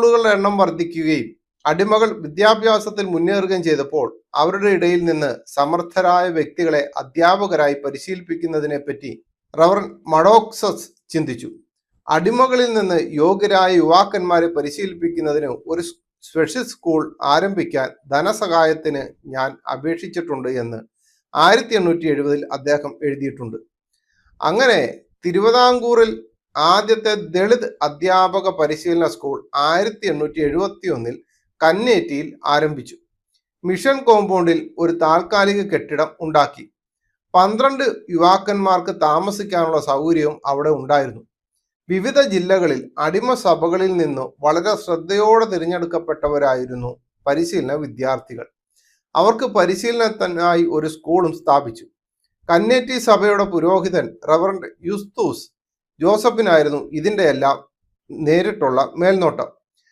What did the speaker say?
സ്കൂളുകളുടെ എണ്ണം വർദ്ധിക്കുകയും അടിമകൾ വിദ്യാഭ്യാസത്തിൽ മുന്നേറുകയും ചെയ്തപ്പോൾ അവരുടെ ഇടയിൽ നിന്ന് സമർത്ഥരായ വ്യക്തികളെ അധ്യാപകരായി പരിശീലിപ്പിക്കുന്നതിനെ പറ്റി റവർ മഡോക്സസ് ചിന്തിച്ചു. അടിമകളിൽ നിന്ന് യോഗ്യരായ യുവാക്കന്മാരെ പരിശീലിപ്പിക്കുന്നതിന് ഒരു സ്പെഷ്യൽ സ്കൂൾ ആരംഭിക്കാൻ ധനസഹായത്തിന് ഞാൻ അപേക്ഷിച്ചിട്ടുണ്ട് എന്ന് ആയിരത്തി എണ്ണൂറ്റി എഴുപതിൽ അദ്ദേഹം എഴുതിയിട്ടുണ്ട്. അങ്ങനെ തിരുവിതാംകൂറിൽ ആദ്യത്തെ ദളിത് അധ്യാപക പരിശീലന സ്കൂൾ ആയിരത്തി എണ്ണൂറ്റി എഴുപത്തി ഒന്നിൽ കന്നേറ്റിയിൽ ആരംഭിച്ചു. മിഷൻ കോമ്പൗണ്ടിൽ ഒരു താൽക്കാലിക കെട്ടിടം ഉണ്ടാക്കി. പന്ത്രണ്ട് യുവാക്കന്മാർക്ക് താമസിക്കാനുള്ള സൗകര്യവും അവിടെ ഉണ്ടായിരുന്നു. വിവിധ ജില്ലകളിൽ അടിമ സഭകളിൽ നിന്നു വളരെ ശ്രദ്ധയോടെ തിരഞ്ഞെടുക്കപ്പെട്ടവരായിരുന്നു പരിശീലന വിദ്യാർത്ഥികൾ. അവർക്ക് പരിശീലനത്തിനായി ഒരു സ്കൂളും സ്ഥാപിച്ചു. കന്നേറ്റി സഭയുടെ പുരോഹിതൻ റവറൻഡ് യുസ്തൂസ് ജോസഫിനായിരുന്നു ഇതിന്റെയെല്ലാം നേരിട്ടുള്ള മേൽനോട്ടം.